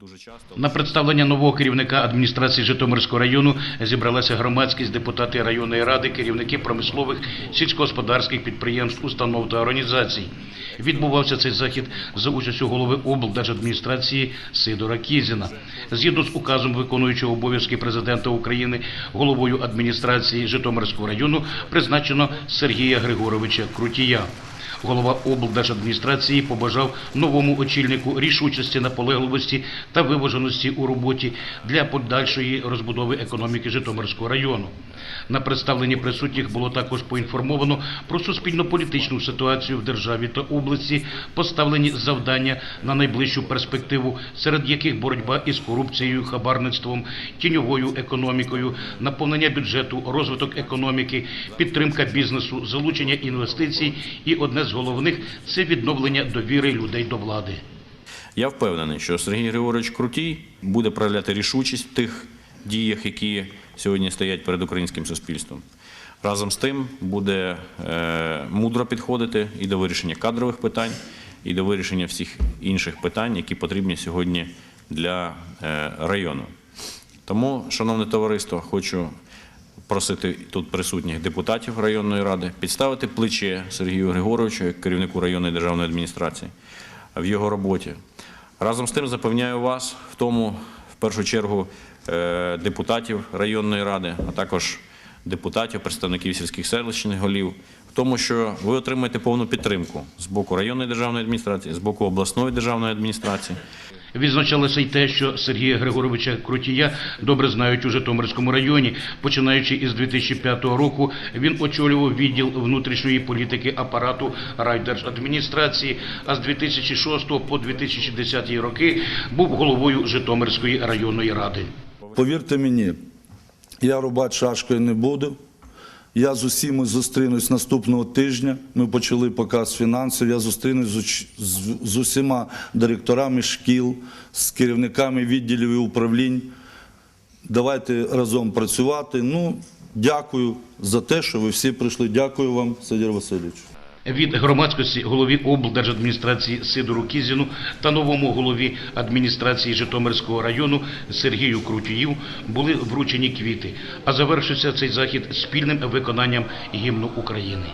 дуже часто На представлення нового керівника адміністрації Житомирського району зібралася громадськість, депутати районної ради, керівники промислових, сільськогосподарських підприємств, установ та організацій. Відбувався цей захід за участю голови облдержадміністрації Сидора Кізіна. Згідно з указом виконуючого обов'язки президента України, головою адміністрації Житомирського району призначено Сергія Григоровича Крутія. Голова облдержадміністрації побажав новому очільнику рішучості, наполегливості та виваженості у роботі для подальшої розбудови економіки Житомирського району. На представленні присутніх було також поінформовано про суспільно-політичну ситуацію в державі та області, поставлені завдання на найближчу перспективу, серед яких боротьба із корупцією, хабарництвом, тіньовою економікою, наповнення бюджету, розвиток економіки, підтримка бізнесу, залучення інвестицій і одне з головних це відновлення довіри людей до влади. Я впевнений, що Сергій Григорович Крутій буде проявляти рішучість в тих діях, які сьогодні стоять перед українським суспільством. Разом з тим буде е, мудро підходити і до вирішення кадрових питань, і до вирішення всіх інших питань, які потрібні сьогодні для е, району. Тому, шановне товариство, хочу просити тут присутніх депутатів районної ради підставити плече Сергію Григоровичу, як керівнику районної державної адміністрації, в його роботі. Разом з тим запевняю вас в тому, в першу чергу, депутатів районної ради, а також депутатів, представників сільських селищних голів, в тому, що ви отримаєте повну підтримку з боку районної державної адміністрації, з боку обласної державної адміністрації. Відзначалося й те, що Сергія Григоровича Крутія добре знають у Житомирському районі. Починаючи із 2005 року, він очолював відділ внутрішньої політики апарату райдержадміністрації, а з 2006 по 2010 роки був головою Житомирської районної ради. Повірте мені, я рубати шашкою не буду. Я з усіма зустрінусь наступного тижня. Ми почали показ фінансів. Я зустрінусь з, з, з усіма директорами шкіл, з керівниками відділів і управлінь. Давайте разом працювати. Ну, дякую за те, що ви всі прийшли. Дякую вам, Сидір Васильович. Від громадськості голові облдержадміністрації Сидору Кізіну та новому голові адміністрації Житомирського району Сергію Крутіїв були вручені квіти. А завершився цей захід спільним виконанням гімну України.